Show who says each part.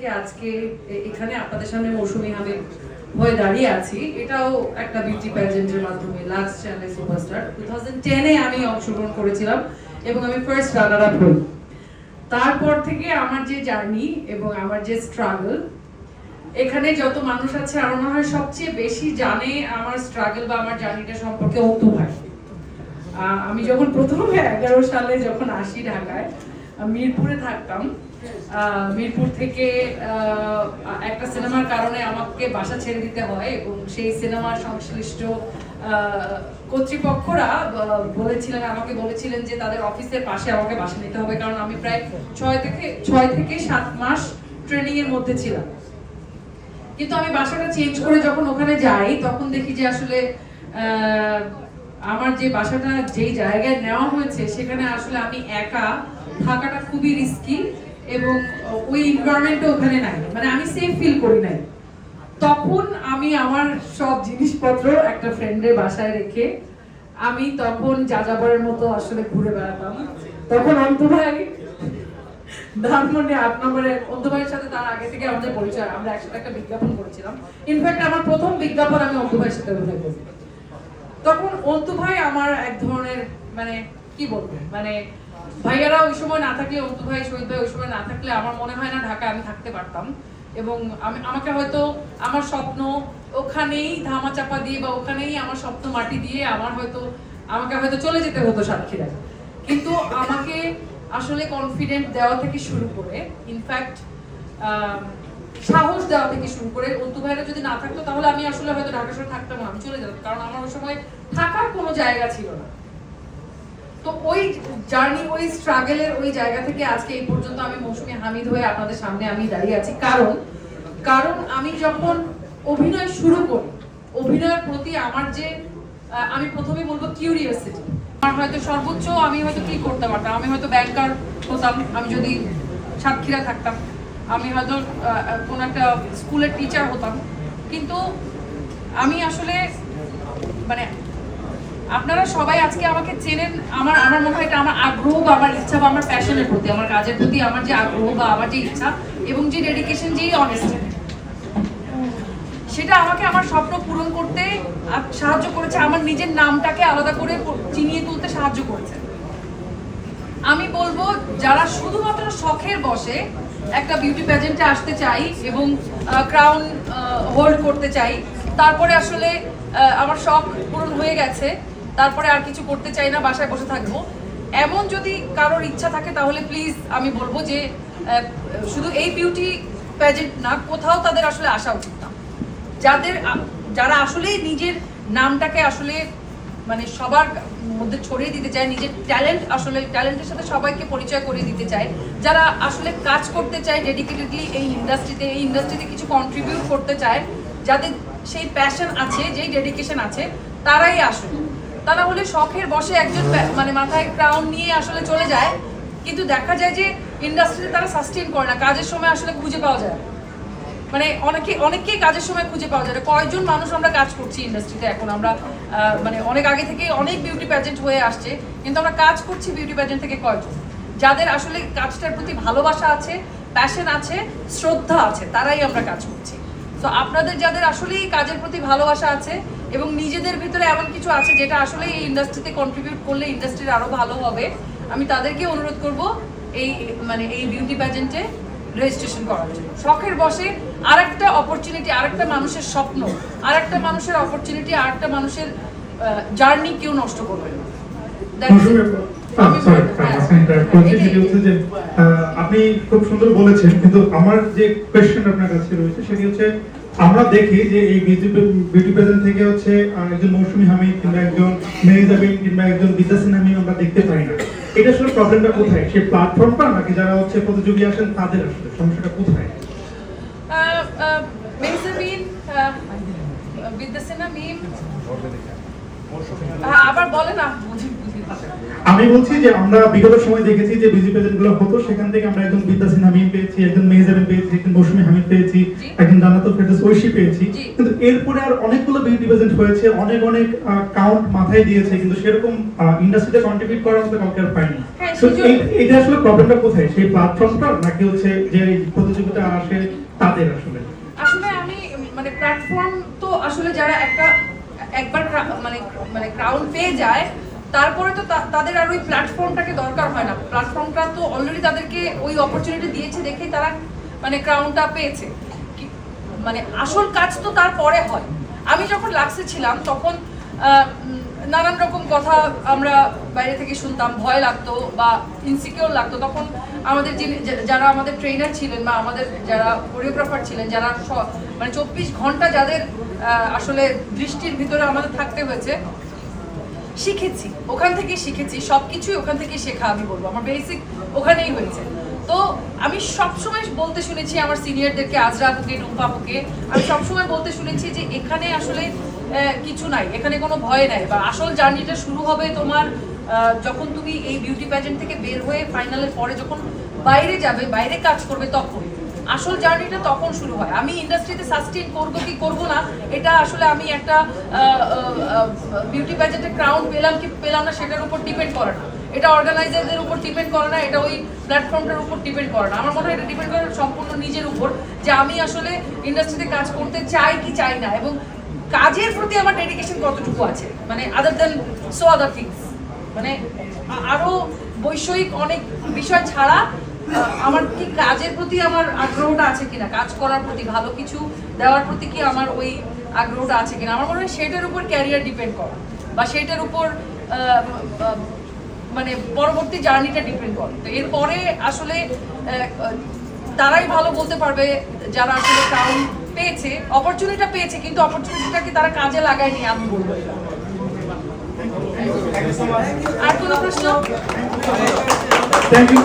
Speaker 1: থেকে আজকে এখানে আপনাদের সামনে মৌসুমী হামিদ হয়ে দাঁড়িয়ে আছি। এটাও একটা বিউটি প্যাজেন্টের মাধ্যমে last channel superstar two thousand টেনে আমি অংশগ্রহণ করেছিলাম এবং আমি ফার্স্ট রানার আপ হই। তারপর থেকে আমার যে জার্নি এবং আমার যে স্ট্রাগল এখানে যত মানুষ আছে, আমার মনে হয় সবচেয়ে বেশি জানে আমার স্ট্রাগল বা আমার জার্নিটা সম্পর্কে অন্তু ভাই। আমি যখন প্রথম এগারো সালে যখন আসি ঢাকায় মিরপুরে থাকতাম। মিরপুর থেকে একটা সিনেমার কারণে আমাকে বাসা ছেড়ে দিতে হয় এবং সেই সিনেমার সংশ্লিষ্ট কর্তৃপক্ষরা বলেছিলেন, আমাকে বলেছিলেন যে তাদের অফিসের পাশে আমাকে বাসা নিতে হবে, কারণ আমি প্রায় ছয় থেকে ছয় থেকে সাত মাস ট্রেনিং এর মধ্যে ছিলাম। কিন্তু আমি বাসাটা চেঞ্জ করে যখন ওখানে যাই, তখন দেখি যে আসলে আমার যে বাসাটা, যেই জায়গায় নেওয়া হয়েছে, সেখানে আসলে আমি একা থাকাটা খুবই রিস্কি এবং ওই এনভায়রনমেন্টও ওখানে নাই। মানে আমি সেফ ফিল করি নাই। তখন আমি আমার সব জিনিসপত্র একটা ফ্রেন্ডের বাসায় রেখে আমি তখন যাযাবরের মতো আসলে ঘুরে বেড়াতাম। তখন অন্ত ভাই ধানমন্ডি আট নম্বরে অন্তু ভাইয়ের সাথে তার আগে থেকে আমাদের পরিচয়, আমরা একসাথে একটা বিজ্ঞাপন করেছিলাম। ইনফ্যাক্ট আমার প্রথম বিজ্ঞাপন আমি অন্তু ভাইয়ের সাথে অভিনয় করি তখন অন্তু ভাই আমার এক ধরনের মানে কি বলব মানে ভাইয়ারা ওই সময় না থাকলে, অন্তু ভাই, শহীদ ভাই ওই সময় না থাকলে আমার মনে হয় না ঢাকায় আমি থাকতে পারতাম। এবং আমি, আমাকে হয়তো আমার স্বপ্ন ওখানেই ধামা চাপা দিয়ে বা ওখানেই আমার স্বপ্ন মাটি দিয়ে আমার হয়তো, আমাকে হয়তো চলে যেতে হতো সাতক্ষীরায়। কিন্তু আমাকে আসলে কনফিডেন্ট দেওয়া থেকে শুরু করে ইনফ্যাক্ট সাহস দেওয়া থেকে শুরু করে অন্তু ভাইরা যদি না থাকতো, তাহলে আমি আসলে হয়তো ঢাকা শহরে থাকতাম আমি চলে যেতাম। কারণ আমার ওই সময় থাকার কোনো জায়গা ছিল না। তো ওই জার্নি, ওই স্ট্রাগলের ওই জায়গা থেকে আজকে এই পর্যন্ত আমি মৌসুমী হামিদ হয়ে আপনাদের সামনে আমি দাঁড়িয়ে আছি। কারণ কারণ আমি যখন অভিনয় শুরু করি, অভিনয়ের প্রতি আমার যে আমি প্রথমে বলব কিউরিয়াসিটি আমার হয়তো সর্বোচ্চ আমি হয়তো কি করতে পারতাম আমি হয়তো ব্যাংকার হতাম, আমি যদি সাতক্ষীরা থাকতাম। আমি হয়তো কোনো একটা স্কুলের টিচার হতাম। কিন্তু আমি আসলে মানে আপনারা সবাই আজকে আমাকে চেনেন, আমার আমার মনে হয় এটা আমার আগ্রহ বা আমার ইচ্ছা বা আমার প্যাশনের প্রতি, আমার কাজের প্রতি, আমার যে আগ্রহ বা আমার যে ইচ্ছা এবং যে ডেডিকেশন যেই অনেস্টি সেটা আমাকে আমার স্বপ্ন পূরণ করতে সাহায্য করেছে, আমার নিজের নামটাকে আলাদা করে চিনিয়ে তুলতে সাহায্য করেছে। আমি বলব, যারা শুধুমাত্র শখের বসে একটা বিউটি প্যাজেন্টে আসতে চাই এবং ক্রাউন হোল্ড করতে চাই, তারপরে আসলে আমার শখ পূরণ হয়ে গেছে, তারপরে আর কিছু করতে চাই না, বাসায় বসে থাকব। এমন যদি কারোর ইচ্ছা থাকে, তাহলে প্লিজ আমি বলব যে শুধু এই বিউটি প্যাজেন্ট না, কোথাও তাদের আসলে আসা উচিত না। যাদের যারা আসলেই নিজের নামটাকে আসলে মানে সবার মধ্যে ছড়িয়ে দিতে চায়, নিজের ট্যালেন্ট আসলে ট্যালেন্টের সাথে সবাইকে পরিচয় করিয়ে দিতে চায় যারা আসলে কাজ করতে চায় ডেডিকেটেডলি এই ইন্ডাস্ট্রিতে এই ইন্ডাস্ট্রিতে কিছু কন্ট্রিবিউট করতে চায়, যাদের সেই প্যাশন আছে, যেই ডেডিকেশন আছে, তারাই আসলে তারা হলে শখের বসে একজন মানে মাথায় ক্রাউন নিয়ে আসলে চলে যায়, কিন্তু দেখা যায় যে ইন্ডাস্ট্রিতে তারা সাস্টেন করে না, কাজের সময় আসলে খুঁজে পাওয়া যায় না। মানে অনেকে অনেককেই কাজের সময় খুঁজে পাওয়া যায়। না। কয়জন মানুষ আমরা কাজ করছি ইন্ডাস্ট্রিতে এখন। আমরা মানে অনেক আগে থেকে অনেক বিউটি প্যাজেন্ট হয়ে আসছে, কিন্তু আমরা কাজ করছি বিউটি প্যাজেন্ট থেকে কয়জন যাদের আসলে কাজটার প্রতি ভালোবাসা আছে প্যাশন আছে, শ্রদ্ধা আছে, তারাই আমরা কাজ করছি। তো আপনাদের যাদের আসলেই কাজের প্রতি ভালোবাসা আছে এবং নিজেদের ভিতরে এমন কিছু আছে যেটা আসলে এই ইন্ডাস্ট্রিতে কন্ট্রিবিউট করলে ইন্ডাস্ট্রির আরও ভালো হবে, আমি তাদেরকে অনুরোধ করব এই মানে এই বিউটি প্যাজেন্টে রেজিস্ট্রেশন করার জন্য শখের বসে আরেকটা অপরচুনিটি আরেকটা মানুষের স্বপ্ন আরেকটা মানুষের অপরচুনিটি আরেকটা মানুষের জার্নি কেউ নষ্ট করবে না।
Speaker 2: আপনি খুব সুন্দর বলেছেন কিন্তু আমার যে কোয়েশ্চেন আপনার কাছে রয়েছে সেটি হচ্ছে আমরা দেখি যে এই বিউটি প্রেজেন্ট থেকে হচ্ছে একজন মৌসুমী হামিদ কিংবা একজন মেহজাবিন কিংবা একজন বিদ্যাসিন হামিদ আমরা দেখতে পাই না। এটা আসলে প্রবলেমটা কোথায়? সেই প্ল্যাটফর্মটা নাকি যারা হচ্ছে প্রতিযোগী আসেন তাদের আসলে সমস্যাটা কোথায়?
Speaker 1: মেহজাবিন বিদ্যাসেনা মিম হ্যাঁ, আবার বলে না বুঝি বুঝি
Speaker 2: আমি বলছি যে আমরা বিগত সময় দেখেছি যে বিজি প্রেজেন্টগুলো হতো সেখান থেকে আমরা একজন বিদ্যা সিনহা মিম পেয়েছি একজন মেহজাবিন পেয়েছি একজন মৌসুমী হামিদ পেয়েছি একজন জান্নাতুল ফেরদৌস ঐশী পেয়েছি। কিন্তু এরপরে আর অনেকগুলো বিউটি প্রেজেন্ট হয়েছে অনেক অনেক কাউন্ট মাথায় দিয়েছে কিন্তু সেরকম ইন্ডাস্ট্রিতে কন্ট্রিবিউট করার মতো কাউকে আর পাইনি।
Speaker 1: হ্যাঁ,
Speaker 2: এটা আসলে প্রবলেমটা কোথায়? সেই প্ল্যাটফর্মটা নাকি হচ্ছে যে এই প্রতিযোগিতা আসে তাদের আসলে?
Speaker 1: আসলে আমি মানে প্ল্যাটফর্ম তো আসলে যারা একটা একবার মানে মানে ক্রাউন পেয়ে যায় তারপরে তো তাদের আর ওই প্ল্যাটফর্মটাকে দরকার হয় না। প্ল্যাটফর্মটা তো অলরেডি তাদেরকে ওই অপরচুনিটি দিয়েছে দেখেই তারা মানে ক্রাউনটা পেয়েছে। মানে আসল কাজ তো তারপরে হয়। আমি যখন লাক্সে ছিলাম, তখন নানান রকম কথা আমরা বাইরে থেকে শুনতাম, ভয় লাগতো বা ইনসিকিউর লাগতো। তখন আমাদের যিনি যারা আমাদের ট্রেনার ছিলেন বা আমাদের যারা কোরিওগ্রাফার ছিলেন, যারা মানে চব্বিশ ঘণ্টা যাদের আসলে দৃষ্টির ভিতরে আমাদের থাকতে হয়েছে শিখেছি, ওখান থেকে শিখেছি সব কিছুই ওখান থেকে শেখা আমি বলব, আমার বেসিক ওখানেই হয়েছে। তো আমি সবসময় বলতে শুনেছি আমার সিনিয়রদেরকে আজরা আপুকে টুম্পা আপুকে আমি সবসময় বলতে শুনেছি যে এখানে আসলে কিছু নাই, এখানে কোনো ভয় নাই, বা আসল জার্নিটা শুরু হবে তোমার যখন তুমি এই বিউটি প্যাজেন্ট থেকে বের হয়ে ফাইনালের পরে যখন বাইরে যাবে, বাইরে কাজ করবে তখন। আসল জার্নিটা তখন শুরু হয়। আমি ইন্ডাস্ট্রিতে সাস্টেন করব কি করব না, এটা আসলে আমি একটা বিউটি প্যাজেন্টে ক্রাউন পেলাম কি পেলাম না সেটার উপর ডিপেন্ড করে না। এটা অর্গানাইজারদের উপর ডিপেন্ড করে না, এটা ওই প্ল্যাটফর্মটার উপর ডিপেন্ড করে না। আমার মনে হয় এটা ডিপেন্ড করে সম্পূর্ণ নিজের উপর, যে আমি আসলে ইন্ডাস্ট্রিতে কাজ করতে চাই কি চাই না এবং কাজের প্রতি আমার ডেডিকেশন কতটুকু আছে? মানে আদার দেন সো আদার থিংস মানে আরও বৈষয়িক অনেক বিষয় ছাড়া আমার কি কাজের প্রতি আমার আগ্রহটা আছে কিনা? কাজ করার প্রতি ভালো কিছু দেওয়ার প্রতি কি আমার ওই আগ্রহটা আছে কিনা? আমার মনে হয় সেটার উপর ক্যারিয়ার ডিপেন্ড করে। বা সেটার উপর মানে পরবর্তী জার্নিটা ডিপেন্ড করে। তো এরপরে আসলে তারাই ভালো বলতে পারবে যারা আসলে ক্রাউন পেয়েছে অপরচুনিটিটা পেয়েছে কিন্তু অপরচুনিটিটাকে তারা কাজে লাগায়নি আমি বলব। আর কোনো প্রশ্ন?
Speaker 2: Thank you